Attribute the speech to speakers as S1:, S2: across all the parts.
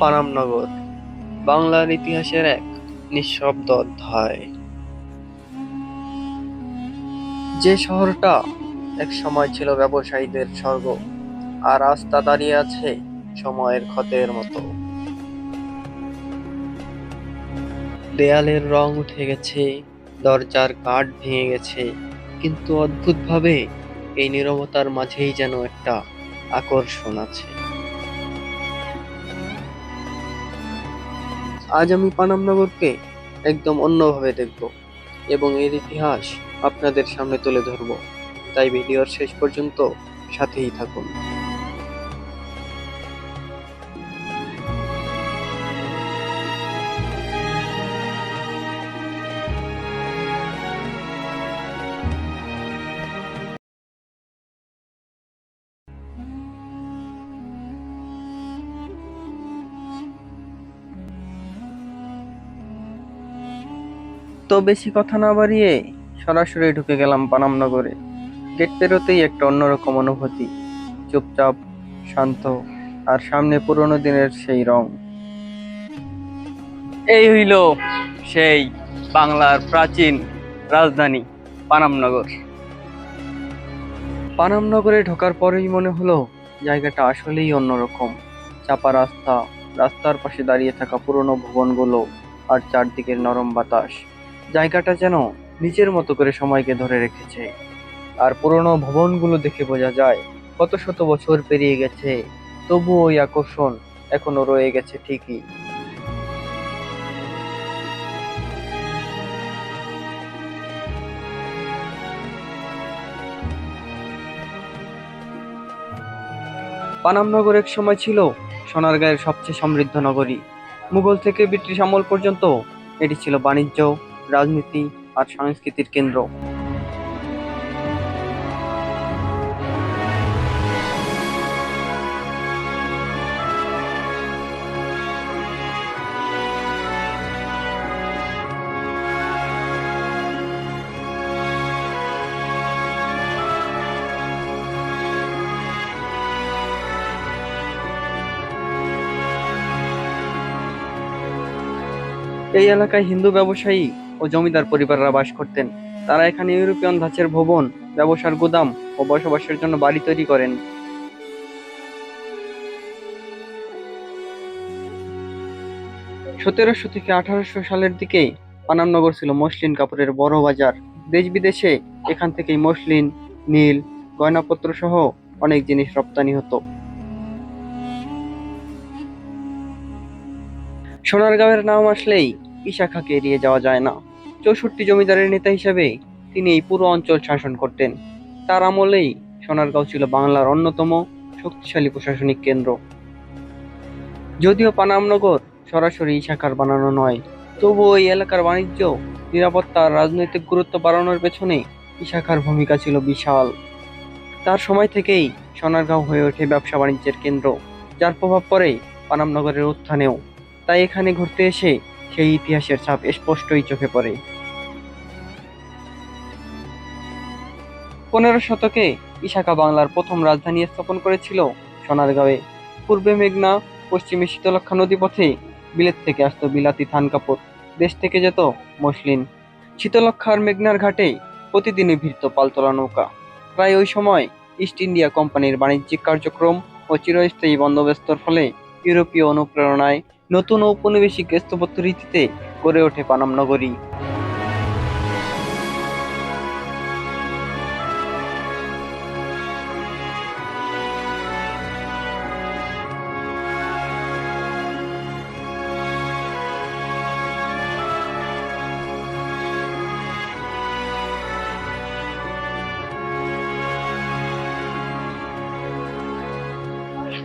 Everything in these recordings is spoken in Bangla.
S1: পানামনগর বাংলার ইতিহাসের এক নিঃশব্দ অধ্যায়। যে শহরটা এক সময় ছিল ব্যবসায়ীদের স্বর্গ, আর আজ তা দাঁড়িয়ে আছে সময়ের ক্ষতের মতো। দেয়ালের রং উঠে গেছে, দরজার কাঠ ভেঙে গেছে, কিন্তু অদ্ভুতভাবে এই নীরবতার মাঝেই যেন একটা আকর্ষণ আছে। আজ আমি পানামনগরকে একদম অন্যভাবে দেখব এবং এর ইতিহাস আপনাদের সামনে তুলে ধরব। তাই ভিডিওর শেষ পর্যন্ত সাথেই থাকুন। তো বেশি কথা না বাড়িয়ে সরাসরি ঢুকে গেলাম পানামনগরে। গেট পেরোতেই একটা অন্যরকম অনুভূতি। চুপচাপ, শান্ত আর সামনে পুরোনো দিনের সেই রং। এই হইল সেই বাংলার প্রাচীন রাজধানী, পানামনগর। পানামনগরে ঢোকার পরেই মনে হলো জায়গাটা আসলেই অন্যরকম। চাপা রাস্তা, রাস্তার পাশে দাঁড়িয়ে থাকা পুরনো ভবনগুলো আর চারদিকের নরম বাতাস। জায়গাটা যেন নিজের মতো করে সময়কে ধরে রেখেছে। আর পুরনো ভবনগুলো দেখে বোঝা যায়, কত শত বছর পেরিয়ে গেছে, তবু ওই আকর্ষণ এখনও রয়ে গেছে ঠিকই। পানামনগর এক সময় ছিল সোনারগাঁয়ের সবচেয়ে সমৃদ্ধ নগরী। মুঘল থেকে ব্রিটিশ আমল পর্যন্ত এটি ছিল বাণিজ্য রাজনীতি আর সংস্কৃতির কেন্দ্র। এই এলাকায় হিন্দু ব্যবসায়ী ও জমিদার পরিবাররা বাস করতেন। তারা এখানে ইউরোপিয়ান ধাঁচের ভবন, ব্যবসার গুদাম ও বসবাসের জন্য বাড়ি তৈরি করেন। সতেরোশো থেকে আঠারোশো সালের দিকে পানামনগর ছিল মসলিন কাপড়ের বড় বাজার। দেশ বিদেশে এখান থেকেই মসলিন, নীল, গয়নাপত্র সহ অনেক জিনিস রপ্তানি হতো। সোনারগাঁওয়ের নাম আসলেই ইশাখাকে এড়িয়ে যাওয়া যায় না। চৌষট্টি জমিদারের নেতা হিসাবে তিনি এই পুরো অঞ্চল শাসন করতেন। তার আমলেই সোনারগাঁও ছিল বাংলার অন্যতম শক্তিশালী প্রশাসনিক কেন্দ্র। যদিও পানামনগর সরাসরি শাখার বানানো নয়, তবুও এই এলাকার বাণিজ্য, নিরাপত্তা রাজনৈতিক গুরুত্ব বাড়ানোর পেছনে ইশাখার ভূমিকা ছিল বিশাল। তার সময় থেকেই সোনারগাঁও হয়ে ওঠে ব্যবসা বাণিজ্যের কেন্দ্র, যার প্রভাব পড়ে পানামনগরের উত্থানেও। তাই এখানে ঘুরতে এসে সেই ইতিহাসের ছাপ স্পষ্টই চোখে পড়ে। পনেরো শতকে ইশাকা বাংলার প্রথম রাজধানী স্থাপন করেছিল সোনারগাঁওয়ে। পূর্বে মেঘনা, পশ্চিমে শীতলক্ষা নদীপথে বিলেত থেকে আসতো বিলাতি থান কাপড়, দেশ থেকে যেত মসলিন। শীতলক্ষা আর মেঘনার ঘাটে প্রতিদিনই ভিড়ত পালতোলা নৌকা। প্রায় ওই সময় ইস্ট ইন্ডিয়া কোম্পানির বাণিজ্যিক কার্যক্রম ও চিরস্থায়ী বন্দোবস্তর ফলে ইউরোপীয় অনুপ্রেরণায় নতুন ঔপনিবেশিক স্থাপত্য রীতিতে গড়ে ওঠে পানাম নগরী।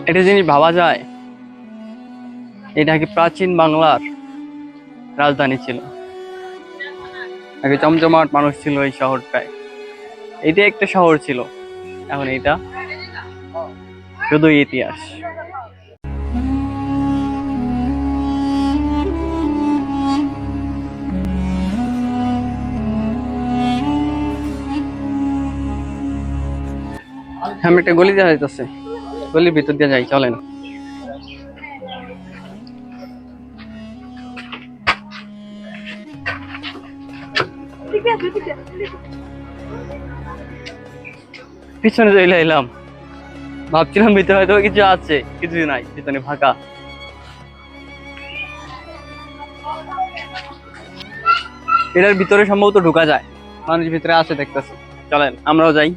S1: একটা জিনিস ভাবা যায় এটা কি প্রাচীন বাংলার রাজধানী ছিল? আগে জমজমাট মানুষ ছিল এই শহরটায়। এটা একটা শহর ছিল। এখন এটা শুধুই ইতিহাস। আমি একটা গলি দেখা যাইতেছে গলির ভিতর দিয়ে যাই, চলেন।
S2: পিছনে চলে এলাম। ভাবছিলাম ভিতরে হয়তো কিছু আছে কিছু নাই, পিছনে ফাঁকা। এটার ভিতরে সম্ভবত ঢুকা যায়। মানুষ ভিতরে আছে দেখতেছে। চলেন, আমরাও যাই।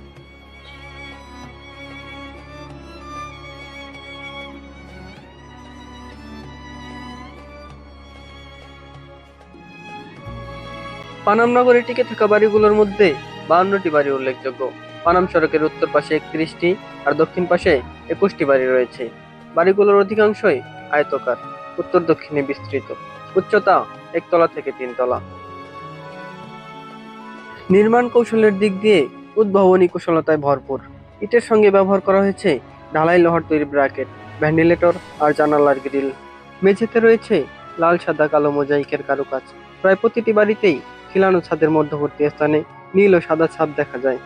S1: পানাম নগরে টিকে থাকা বাড়িগুলোর মধ্যে বাউন্নটি বাড়ি উল্লেখযোগ্য। পানাম সড়কের উত্তর পাশে একত্রিশটি আর দক্ষিণ পাশে একুশটি বাড়ি রয়েছে। বাড়িগুলোর অধিকাংশই আয়তকার, উত্তর দক্ষিণে বিস্তৃত। উচ্চতা একতলা থেকে তিনতলা। নির্মাণ কৌশলের দিক দিয়ে উদ্ভাবনী কুশলতায় ভরপুর। ইটের সঙ্গে ব্যবহার করা হয়েছে ঢালাই লোহার তৈরি ব্র্যাকেট, ভেন্টিলেটর আর জানালার গ্রিল। মেঝেতে রয়েছে লাল সাদা কালো মোজাইকের কারুকাজ। প্রায় প্রতিটি বাড়িতেই খিলানো ছাদের মধ্যবর্তী স্থানে নীল ও সাদা ছাদ দেখা যায়।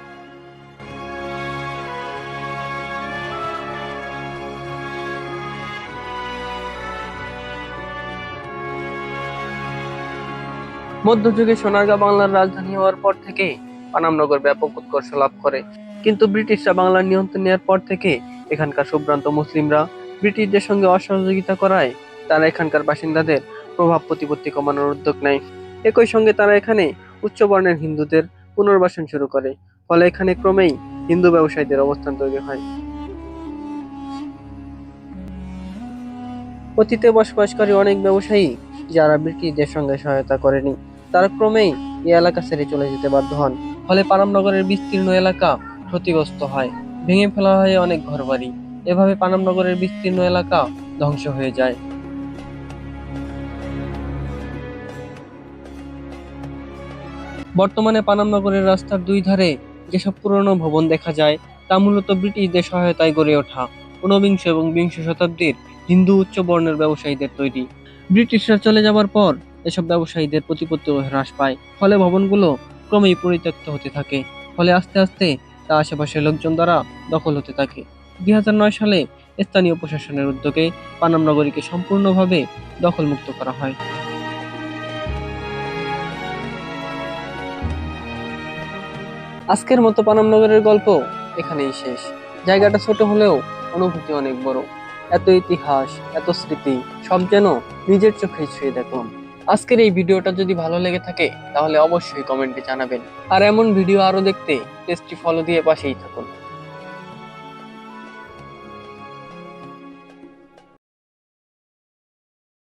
S1: মধ্যযুগে সোনারগাঁ বাংলার রাজধানী হওয়ার পর থেকে পানামনগর ব্যাপক উৎকর্ষ লাভ করে। কিন্তু ব্রিটিশরা বাংলার নিয়ন্ত্রণ নেওয়ার পর থেকে এখানকার সুভ্রান্ত মুসলিমরা ব্রিটিশদের সঙ্গে অসহযোগিতা করায় তারা এখানকার বাসিন্দাদের প্রভাব প্রতিপত্তি কমানোর উদ্যোগ নেয়। একই সঙ্গে তারা এখানে উচ্চ বর্ণের হিন্দুদের পুনর্বাসন শুরু করে, ফলে এখানে ক্রমেই হিন্দু ব্যবসায়ীদের অবস্থান তৈরি হয়। অতীতে বসবাসকারী অনেক ব্যবসায়ী যারা ব্রিটিশদের সঙ্গে সহায়তা করেনি, তারা ক্রমেই এই এলাকা ছেড়ে চলে যেতে বাধ্য হন, ফলে পানামনগরের বিস্তীর্ণ এলাকা ক্ষতিগ্রস্ত হয়, ভেঙে ফেলা হয় অনেক ঘরবাড়ি। এভাবে পানামনগরের বিস্তীর্ণ এলাকা ধ্বংস হয়ে যায়। বর্তমানে পানামনগরের রাস্তার দুই ধারে যেসব পুরনো ভবন দেখা যায়, তা মূলত ব্রিটিশদের সহায়তায় গড়ে ওঠা। ঊনবিংশ এবং বিংশ শতাব্দীর হিন্দু উচ্চ বর্ণের ব্যবসায়ীদের তৈরি। ব্রিটিশরা চলে যাওয়ার পর এসব ব্যবসায়ীদের প্রতিপত্তি হ্রাস পায়। ফলে ভবনগুলো ক্রমেই পরিত্যক্ত হতে থাকে। ফলে আস্তে আস্তে তা আশেপাশের লোকজন দ্বারা দখল হতে থাকে। দুই হাজার নয় সালে স্থানীয় প্রশাসনের উদ্যোগে পানাম নগরীকে সম্পূর্ণভাবে দখলমুক্ত করা হয়। আজকের মতো পানাম নগরের গল্প এখানেই শেষ। জায়গাটা ছোট হলেও অনুভূতি অনেক বড়। এত ইতিহাস, এত স্মৃতি, সব যেন নিজের চোখে ছুঁয়ে দেখলাম। আজকের এই ভিডিওটা যদি ভালো লেগে থাকে, তাহলে অবশ্যই কমেন্টে জানাবেন। আর এমন ভিডিও আরও দেখতে পেজটি ফলো দিয়ে পাশেই থাকুন।